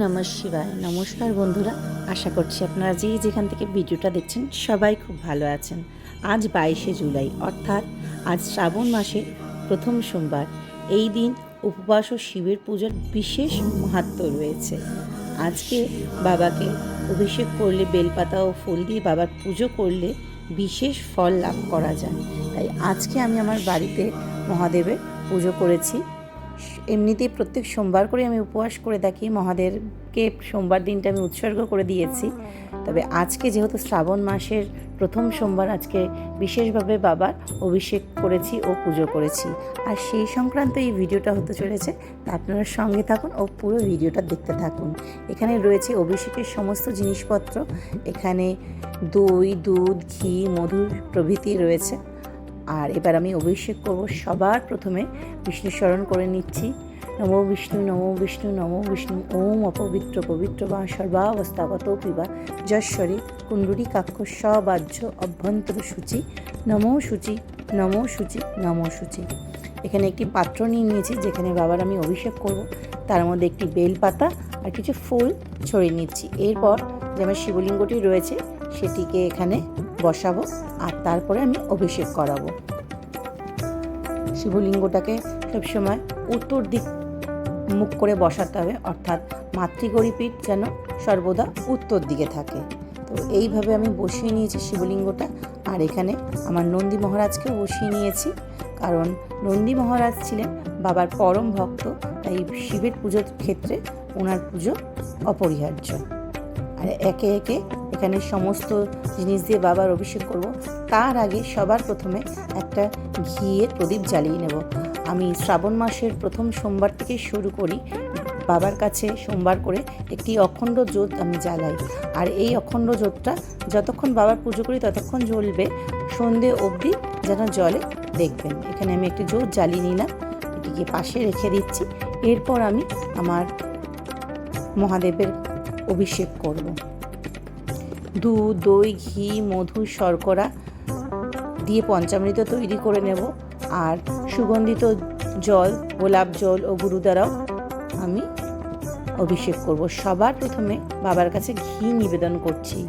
নমঃ শিবায়। নমস্কার বন্ধুরা। আশা করছি আপনারা যে যেখান থেকে ভিডিওটা দেখছেন, সবাই খুব ভালো আছেন। আজ বাইশে জুলাই, অর্থাৎ আজ শ্রাবণ মাসের প্রথম সোমবার। এই দিন উপবাস ও শিবের পূজার বিশেষ মাহাত্ম্য রয়েছে। আজকে বাবাকে অভিষেক করলে, বেলপাতা ও ফুল দিয়ে বাবার পুজো করলে বিশেষ ফল লাভ করা যায়। তাই আজকে আমি আমার বাড়িতে মহাদেবের পুজো করেছি। এমনিতেই প্রত্যেক সোমবার করে আমি উপবাস করে থাকি, মহাদেবকে সোমবার দিনটা আমি উৎসর্গ করে দিয়েছি। তবে আজকে যেহেতু শ্রাবণ মাসের প্রথম সোমবার, আজকে বিশেষভাবে বাবার অভিষেক করেছি ও পুজো করেছি। আর সেই সংক্রান্ত এই ভিডিওটা হতে চলেছে, তা আপনারা সঙ্গে থাকুন ও পুরো ভিডিওটা দেখতে থাকুন। এখানে রয়েছে অভিষেকের সমস্ত জিনিসপত্র, এখানে দই, দুধ, ঘি মধু প্রভৃতি রয়েছে। আর এবার আমি অভিষেক করব সবার প্রথমে। বিষ্ণু স্মরণ করে নিচ্ছি। নমো বিষ্ণু নমো বিষ্ণু নমো বিষ্ণু, ওম অপবিত্র, পবিত্র বা সর্বাবস্থাগত পিবা যশ্বরী কুণ্ডুরি কাক্ষ, সবাহ্য, অভ্যন্তর সূচি, নমো সূচি নমো সূচি নমো সূচি। এখানে একটি পাত্র নিয়ে নিয়েছি, যেখানে বাবার আমি অভিষেক করব। তার মধ্যে একটি বেলপাতা আর কিছু ফুল ছড়িয়ে নিচ্ছি। এরপর যে আমার শিবলিঙ্গটি রয়েছে, সেটিকে এখানে বসাবো আর তারপরে আমি অভিষেক করাবো। শিবলিঙ্গটাকে সবসময় উত্তর দিক মুখ করে বসাতে হবে, অর্থাৎ মাতৃগরিপীঠ যেন সর্বদা উত্তর দিকে থাকে। তো এইভাবে আমি বসিয়ে নিয়েছি শিবলিঙ্গটা, আর এখানে আমার নন্দী মহারাজকেও বসিয়ে নিয়েছি, কারণ নন্দী মহারাজ ছিলেন বাবার পরম ভক্ত, তাই শিবের পুজোর ক্ষেত্রে ওনার পুজো অপরিহার্য। আর একে একে এখানে সমস্ত জিনিস দিয়ে বাবার অভিষেক করব। তার আগে সবার প্রথমে একটা ঘিয়ের প্রদীপ জ্বালিয়ে নেব। আমি শ্রাবণ মাসের প্রথম সোমবার থেকে শুরু করি। বাবার কাছে সোমবার করে একটি অখণ্ড জোত আমি জ্বালাই। আর এই অখণ্ড জোতটা যতক্ষণ বাবার পুজো করি ততক্ষণ জ্বলবে। সন্ধে অবধি যেন জলে দেখবেন। এখানে আমি একটি জোত জ্বালিয়ে নিলাম। এটিকে পাশে রেখে দিচ্ছি। এরপর আমি আমার মহাদেবের অভিষেক করব। দুধ, দই, ঘি মধু শর্করা দিয়ে পঞ্চামৃত তৈরি করে নেব। আর সুগন্ধিত জল, গোলাপ জল ও গুরু দ্বারাও আমি অভিষেক করব। সবার প্রথমে বাবার কাছে ঘি নিবেদন করছি।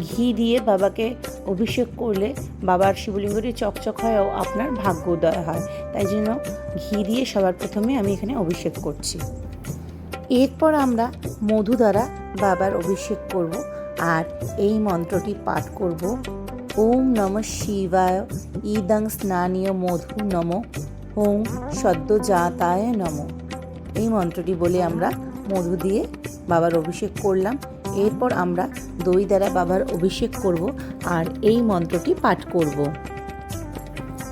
ঘি দিয়ে বাবাকে অভিষেক করলে বাবার শিবলিঙ্গটি চকচক হয় ও আপনার ভাগ্যোদয় হয়। তাই জন্য ঘি দিয়ে সবার প্রথমে আমি এখানে অভিষেক করছি। এরপর আমরা মধু দ্বারা বাবার অভিষেক করব। আর এই মন্ত্রটি পাঠ করব। ওম নম শিবায়, ইদং স্নানীয় মধু নম ওম সদ্য জাতায় নম। এই মন্ত্রটি বলে আমরা মধু দিয়ে বাবার অভিষেক করলাম। এরপর আমরা দই দ্বারা বাবার অভিষেক করব আর এই মন্ত্রটি পাঠ করব।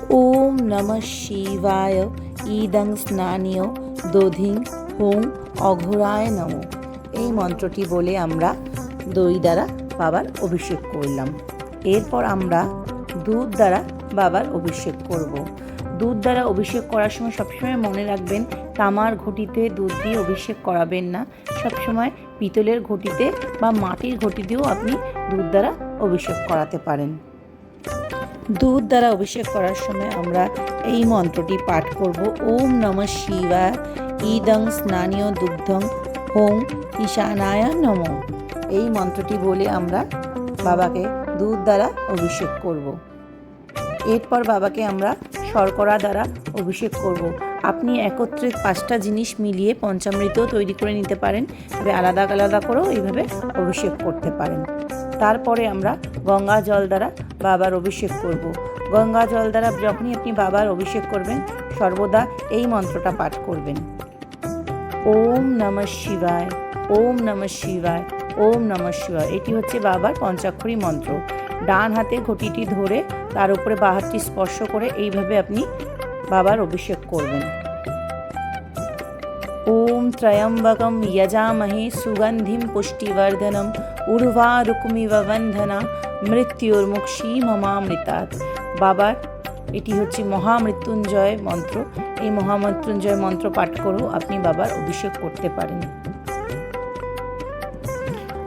ওম নম শিবায়, ইদং স্নানীয় দধিং হোম অঘোরায় নম। এই মন্ত্রটি বলে আমরা দই দ্বারা বাবার অভিষেক করলাম। এরপর আমরা দুধ দ্বারা বাবার অভিষেক করব। দুধ দ্বারা অভিষেক করার সময় সবসময় মনে রাখবেন, তামার ঘটিতে দুধ দিয়ে অভিষেক করাবেন না। সবসময় পিতলের ঘটিতে বা মাটির ঘটি দিয়েও আপনি দুধ দ্বারা অভিষেক করাতে পারেন। দুধ দ্বারা অভিষেক করার সময় আমরা এই মন্ত্রটি পাঠ করব। ওম নম শিবা ইদং স্নানীয় দুগ্ধং হোং ঈশানায় নম। এই মন্ত্রটি বলে আমরা বাবাকে দুধ দ্বারা অভিষেক করব। এরপর বাবাকে আমরা শর্করা দ্বারা অভিষেক করব। আপনি একত্রে পাঁচটা জিনিস মিলিয়ে পঞ্চামৃত তৈরি করে নিতে পারেন, তবে আলাদা আলাদা করেও এইভাবে অভিষেক করতে পারেন তারপরে আমরা গঙ্গা জল দ্বারা বাবার অভিষেক করব। গঙ্গা জল দ্বারা যখনই আপনি বাবার অভিষেক করবেন, সর্বদা এই মন্ত্রটা পাঠ করবেন ওম নমঃ শিবায়, ওম নমঃ শিবায় ওম নমঃ শিবায়। এটি হচ্ছে বাবার পঞ্চাক্ষরী মন্ত্র। ডান হাতে ঘটিটি ধরে তার উপরে বা হাতটি স্পর্শ করে এইভাবে আপনি বাবার অভিষেক করবেন। ওম ত্রয়ম্বকম যজামহে সুগন্ধিম পুষ্টিবর্ধনম উর্বারুকমিব বন্ধনা মৃত্যুর্মুক্ষী মমামৃতাৎ। বাবার, এটি হচ্ছে মহামৃত্যুঞ্জয় মন্ত্র। এই মহামৃত্যুঞ্জয় মন্ত্র পাঠ করেও আপনি বাবার অভিষেক করতে পারেন।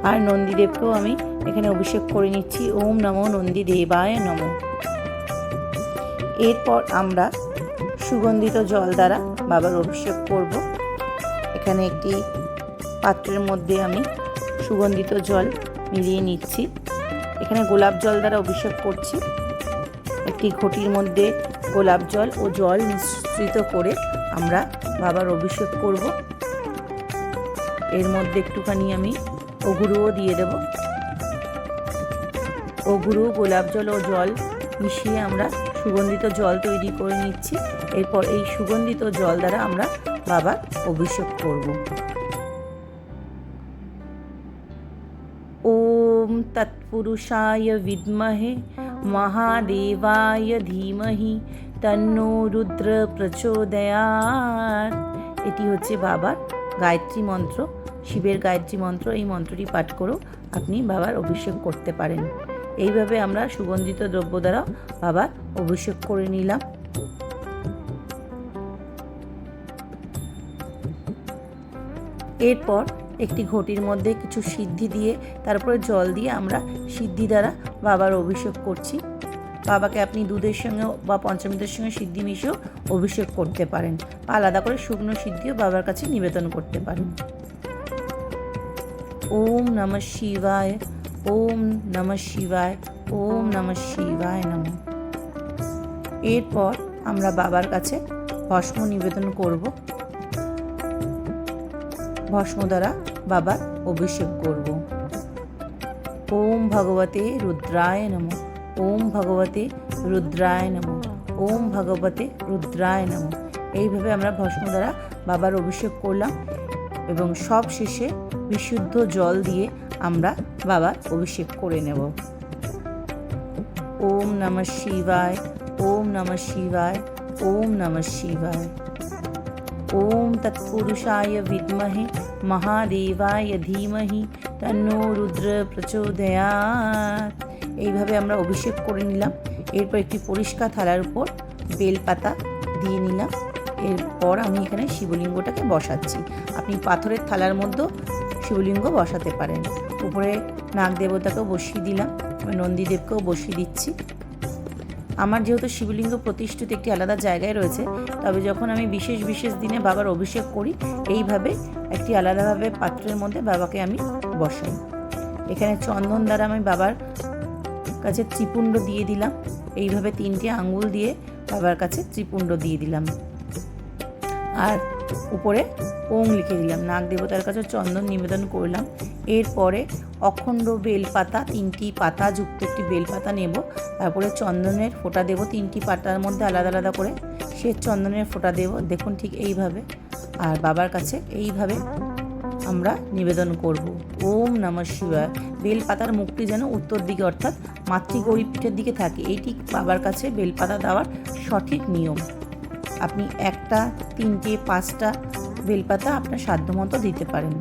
আর নন্দীদেবকেও আমি এখানে অভিষেক করে নিচ্ছি। ওম নমো নন্দী দেবায় নম। এরপর আমরা সুগন্ধিত জল দ্বারা বাবার অভিষেক করব। এখানে একটি পাত্রের মধ্যে আমি সুগন্ধিত জল মিলিয়ে নিচ্ছি। এখানে গোলাপ জল দ্বারা অভিষেক করছি। একটি ঘটির মধ্যে গোলাপ জল ও জল মিশ্রিত করে আমরা বাবার অভিষেক করব। এর মধ্যে একটুখানি আমি অগুরুও দিয়ে দেব। অগুরু গোলাপ জল ও জল মিশিয়ে আমরা সুগন্ধিত জল তৈরি করে নিচ্ছি। এরপর এই সুগন্ধিত জল দ্বারা আমরা বাবার অভিষেক করব। ওম তৎপুরুষায় বিদ্মহে, মহাদেবায় ধীমহি, তন্নো রুদ্র প্রচোদয়াত। এটি হচ্ছে বাবার গায়ত্রী মন্ত্র। শিবের গায়ত্রী মন্ত্র, এই মন্ত্রটি পাঠ করেও আপনি বাবার অভিষেক করতে পারেন। এইভাবে আমরা সুগন্ধিত দ্রব্য দ্বারা বাবার অভিষেক করে নিলাম। এরপর একটি ঘটির মধ্যে কিছু সিদ্ধি দিয়ে, তারপরে জল দিয়ে আমরা সিদ্ধি দ্বারা বাবার অভিষেক করছি। বাবাকে আপনি দুধের সঙ্গে বা পঞ্চমীদের সঙ্গে সিদ্ধি মিশিয়েও অভিষেক করতে পারেন। বা আলাদা করে শুকনো সিদ্ধিও বাবার কাছে নিবেদন করতে পারেন। ওম নম শিবায়, ওম নম শিবায়, ওম নম শিবায় নম। এরপর আমরা বাবার কাছে ভস্ম নিবেদন করব। ভস্ম দ্বারা বাবার অভিষেক করব। ওম ভগবতে রুদ্রায় নম। ওম ভগবতে রুদ্রায় নম। ওম ভগবতে রুদ্রায় নম। এইভাবে আমরা ভস্ম দ্বারা বাবার অভিষেক করলাম। এবং সব শেষে বিশুদ্ধ জল দিয়ে আমরা বাবার অভিষেক করে নেব। ওম নম শিবায়, ওম নম শিবায়, ওম নম শিবায়। ওম তৎপুরুষায় বিদ্মহে, মহাদেবায় ধীমহি, তন্নো রুদ্র প্রচোদয়াত এইভাবে আমরা অভিষেক করে নিলাম। এরপর একটি পরিষ্কার থালার উপর বেলপাতা দিয়ে নিলাম। এরপর আমি এখানে শিবলিঙ্গটাকে বসাচ্ছি। আপনি পাথরের থালার মধ্যেও শিবলিঙ্গ বসাতে পারেন। উপরে নাগ দেবতাকেও বসিয়ে দিলাম নন্দীদেবকেও বসিয়ে দিচ্ছি। আমার যেহেতু শিবলিঙ্গ প্রতিষ্ঠিত একটি আলাদা জায়গায় রয়েছে, তবে যখন আমি বিশেষ বিশেষ দিনে বাবার অভিষেক করি, এইভাবে একটি আলাদাভাবে পাত্রের মধ্যে বাবাকে আমি বসাই। এখানে চন্দন দ্বারা আমি বাবার কাছে ত্রিপুণ্ড দিয়ে দিলাম। এইভাবে তিনটে আঙ্গুল দিয়ে বাবার কাছে ত্রিপুণ্ড দিয়ে দিলাম। আর উপরে ওং লিখে দিলাম। নাগ দেবতার কাছে চন্দন নিবেদন করলাম। এরপরে অখণ্ড বেলপাতা, তিনটি পাতা যুক্ত একটি বেলপাতা নেব। তারপরে চন্দনের ফোঁটা দেব। তিনটি পাতার মধ্যে আলাদা আলাদা করে সে চন্দনের ফোঁটা দেব। দেখুন ঠিক এইভাবে। আর বাবার কাছে এইভাবে আমরা নিবেদন করব। ওম নমঃ শিবায়। বেলপাতার মুখটি যেন উত্তর দিকে অর্থাৎ মাতৃগৌরী পিঠের দিকে থাকে। এইটি বাবার কাছে বেলপাতা দেওয়ার সঠিক নিয়ম। আপনি একটা, তিনটে, পাঁচটা বেলপাতা আপনার সাধ্যমতো দিতে পারেন।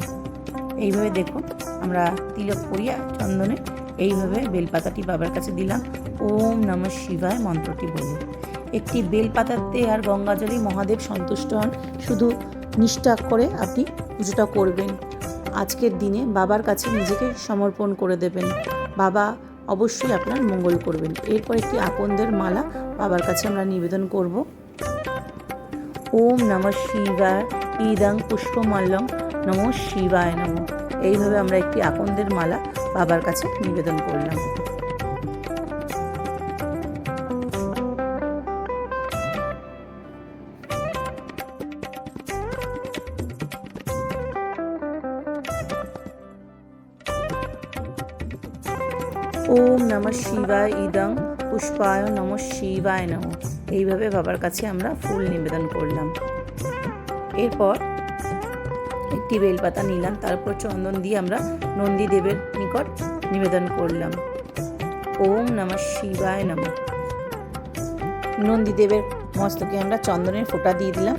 এইভাবে দেখুন, আমরা তিলক করিয়া চন্দনে এইভাবে বেলপাতাটি বাবার কাছে দিলাম। ওম নম শিবায় মন্ত্রটি বলে একটি বেলপাতাতে আর গঙ্গাজলে মহাদেব সন্তুষ্ট হন। শুধু নিষ্ঠা করে আপনি পুজোটা করবেন। আজকের দিনে বাবার কাছে নিজেকে সমর্পণ করে দেবেন। বাবা অবশ্যই আপনার মঙ্গল করবেন। এরপর একটি আকন্দের মালা বাবার কাছে আমরা নিবেদন করব। ওম নম শিবায়, ইদং পুষ্পমাল্যম নম শিবায় নম। এইভাবে আমরা একটি আকন্দের মালা বাবার কাছে নিবেদন করলাম। ওম নম শিবায়, ইদং পুষ্পায় নম শিবায় নম। এইভাবে বাবার কাছে আমরা ফুল নিবেদন করলাম। এরপর একটি বেলপাতা নিলাম, তারপর চন্দন দিয়ে আমরা নন্দী দেবের নিকট নিবেদন করলাম। ওম নম শিবায় নম। নন্দী দেবের মস্তকে আমরা চন্দনের ফোঁটা দিয়ে দিলাম।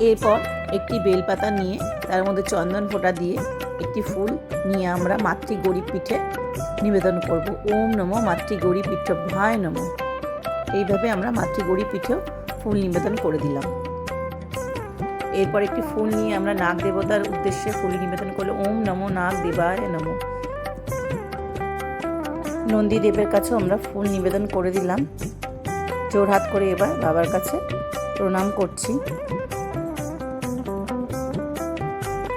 এরপর একটি বেলপাতা নিয়ে, তার মধ্যে চন্দন ফোঁটা দিয়ে একটি ফুল নিয়ে আমরা মাতৃ গরিব পিঠে নিবেদন করব। ওম নমো মাতৃ গরিব পিঠ ভায় নম। এইভাবে আমরা মাতৃ গরিব পিঠেও ফুল নিবেদন করে দিলাম। এরপর একটি ফুল নিয়ে আমরা নাগ দেবতার উদ্দেশ্যে ফুল নিবেদন করলে ওম নমো নাগ দেবায় নম। নন্দী দেবের কাছেও আমরা ফুল নিবেদন করে দিলাম। জোর হাত করে এবার বাবার কাছে প্রণাম করছি।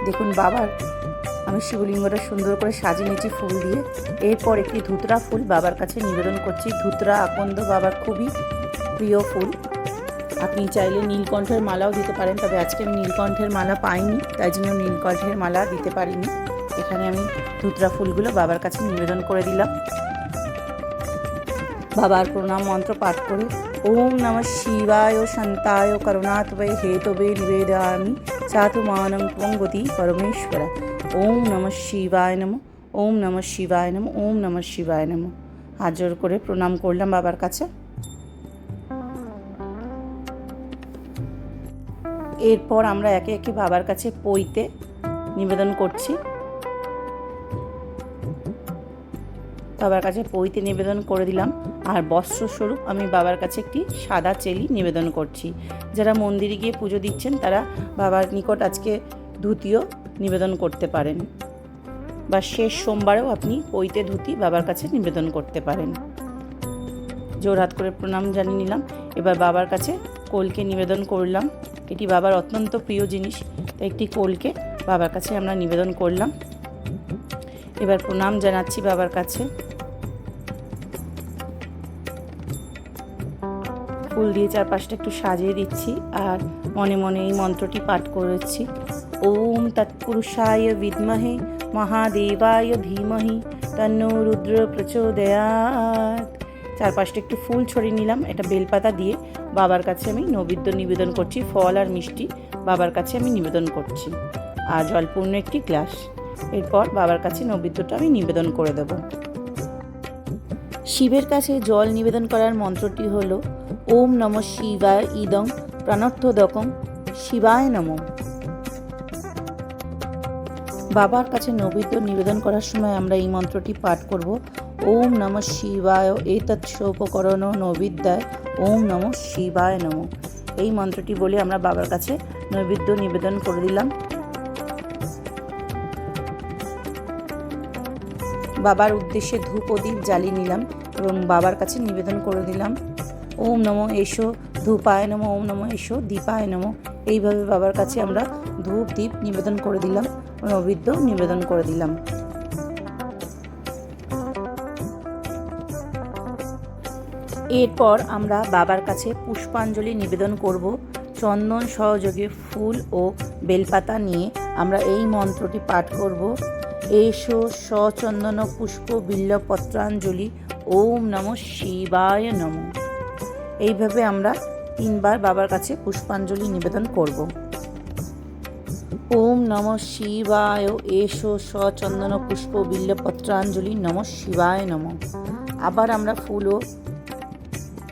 দেখুন বাবার, আমি শিবলিঙ্গটা সুন্দর করে সাজিয়ে নিয়েছি ফুল দিয়ে। এরপর একটি ধুতরা ফুল বাবার কাছে নিবেদন করছি। ধুতরা আকন্দ বাবার খুবই প্রিয় ফুল। আপনি চাইলে নীলকণ্ঠের মালাও দিতে পারেন, তবে আজকে আমি নীলকণ্ঠের মালা পাইনি, তাই জন্য নীলকণ্ঠের মালা দিতে পারিনি। এখানে আমি ধুতরা ফুলগুলো বাবার কাছে নিবেদন করে দিলাম। বাবার প্রণাম মন্ত্র পাঠ করে, ওম নম শিবায় শান্তায় করুণাতবে হেতবে নিবেদয়ামি। চাতু মানং ত্বঙ্গতি পরমেশ্বর ওম নম শিবায় নম ওম নম শিবায় নম ওম নম শিবায় নম হাত জোর করে প্রণাম করলাম বাবার কাছে। এরপর আমরা একে একে বাবার কাছে পইতে নিবেদন করছি। বাবার কাছে পইতে নিবেদন করে দিলাম। আর বস্ত্রস্বরূপ আমি বাবার কাছে একটি সাদা চেলি নিবেদন করছি। যারা মন্দিরে গিয়ে পুজো দিচ্ছেন, তারা বাবার নিকট আজকে ধুতিও নিবেদন করতে পারেন। বা শেষ সোমবারেও আপনি পইতে ধুতি বাবার কাছে নিবেদন করতে পারেন। জোরহাত করে প্রণাম জানিয়ে নিলাম। এবার বাবার কাছে কোলকে নিবেদন করলাম। এটি বাবার অত্যন্ত প্রিয় জিনিস, তাই একটি কোলকে বাবার কাছে আমরা নিবেদন করলাম। এবার প্রণাম জানাচ্ছি বাবার কাছে। ফুল দিয়ে চারপাশটা একটু সাজিয়ে দিচ্ছি আর মনে মনে এই মন্ত্রটি পাঠ করেছি। ওম তৎপুরুষায় বিদ্মহে, মহাদেবায় ধীমহি, তন্ন রুদ্র প্রচোদয়াত চারপাশটা একটু ফুল ছড়িয়ে নিলাম, এটা বেলপাতা দিয়ে বাবার কাছে আমি নৈবেদ্য নিবেদন করছি, ফল আর মিষ্টি বাবার কাছে আমি নিবেদন করছি। আর জলপূর্ণ একটি গ্লাস, এরপর বাবার কাছে নৈবেদ্যটা আমি নিবেদন করে দেব। শিবের কাছে জল নিবেদন করার মন্ত্রটি হল ওম নম শিবায় ইদং প্রাণর্থদকম শিবায় নম। বাবার কাছে নৈবেদ্য নিবেদন করার সময় আমরা এই মন্ত্রটি পাঠ করব। ওম নম শিবায় এতৎসোপকরণ নৈবিদ্যায় ওম নম শিবায় নম। এই মন্ত্রটি বলে আমরা বাবার কাছে নৈবেদ্য নিবেদন করে দিলাম। বাবার উদ্দেশ্যে ধূপ ও জ্বালিয়ে নিলাম এবং বাবার কাছে নিবেদন করে দিলাম। ওম নম এসো ধূপায় নম, ওম নম এসো দীপায় নম। এইভাবে বাবার কাছে আমরা ধূপ দ্বীপ নিবেদন করে দিলাম নৈবেদ্য নিবেদন করে দিলাম। এরপর আমরা বাবার কাছে পুষ্পাঞ্জলি নিবেদন করব। চন্দন সহযোগে ফুল ও বেলপাতা নিয়ে আমরা এই মন্ত্রটি পাঠ করব। এসো সচন্দন পুষ্প বিল্লপত্রাঞ্জলি, ওম নম শিবায় নম। এইভাবে আমরা তিনবার বাবার কাছে পুষ্পাঞ্জলি নিবেদন করব। ওম নম শিবায় এসো সচন্দন পুষ্প বিল্লপত্রাঞ্জলি নম শিবায় নম। আবার আমরা ফুল ও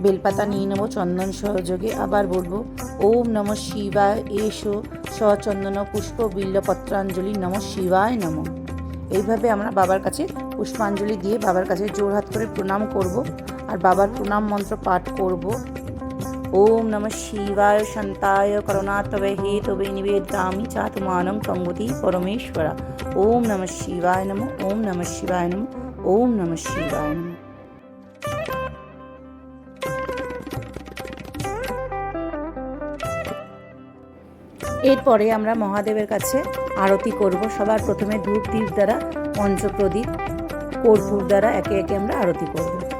বেলপাতা নিয়ে নেব চন্দন সহযোগে। আবার বলব, ওম নম শিবায় এসো সচন্দন পুষ্প বিল্লপত্রাঞ্জলি নম শিবায় নম। এইভাবে আমরা বাবার কাছে পুষ্পাঞ্জলি দিয়ে বাবার কাছে জোরহাত করে প্রণাম করব। আর বাবার প্রণাম মন্ত্র পাঠ করব। ওম নম শিবায় শান্তায় করুণাতবে হে তবে নিবেদামি চাতমানং কঙ্গতি পরমেশ্বরা। ওম নম শিবায় নম, ওম নম শিবায় নম, ওম নম শিবায় নম। এরপরে আমরা মহাদেবের কাছে আরতি করব। সবার প্রথমে ধূপ দ্বীপ দ্বারা পঞ্চপ্রদীপ কর্পূর দ্বারা একে একে আমরা আরতি করব।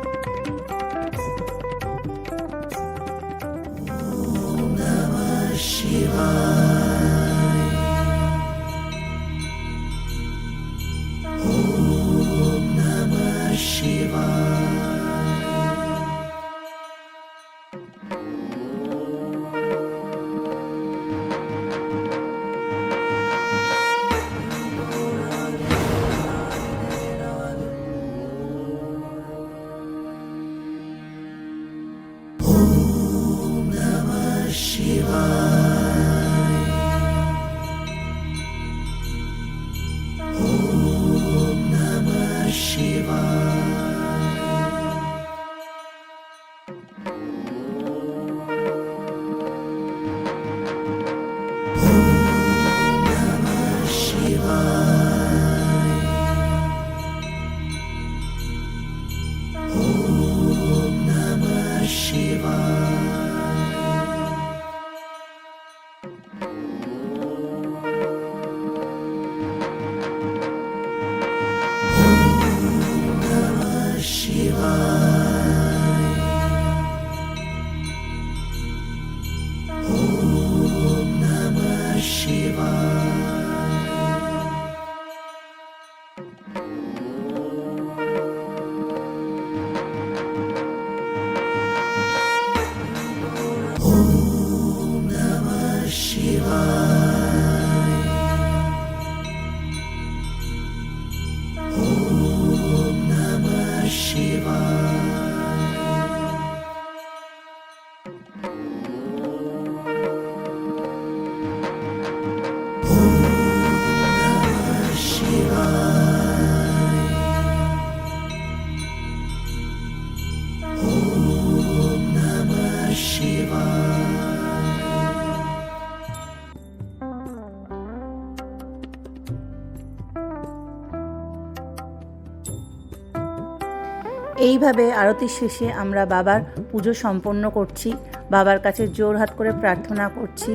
এইভাবে আরতির শেষে আমরা বাবার পুজো সম্পন্ন করছি, বাবার কাছে জোর হাত করে প্রার্থনা করছি।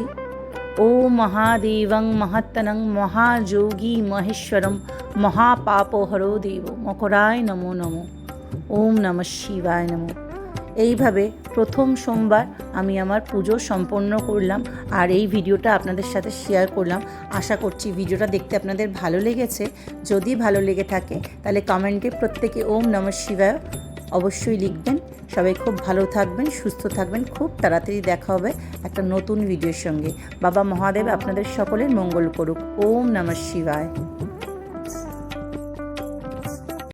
ও মহাদেবং মহাত্তনং মহাযোগী মহেশ্বরম মহাপাপহরো দেব মকরায় নমো নমো। ওম নমঃ শিবায় নমো। এইভাবে প্রথম সোমবার আমি আমার পুজো সম্পন্ন করলাম আর এই ভিডিওটা আপনাদের সাথে শেয়ার করলাম। আশা করছি ভিডিওটা দেখতে আপনাদের ভালো লেগেছে। যদি ভালো লেগে থাকে তাহলে কমেন্টে প্রত্যেকে ওম নমঃ শিবায় অবশ্যই লিখবেন। সবাই খুব ভালো থাকবেন, সুস্থ থাকবেন। খুব তাড়াতাড়ি দেখা হবে একটা নতুন ভিডিওর সঙ্গে। বাবা মহাদেব আপনাদের সকলের মঙ্গল করুক। ওম নমঃ শিবায়।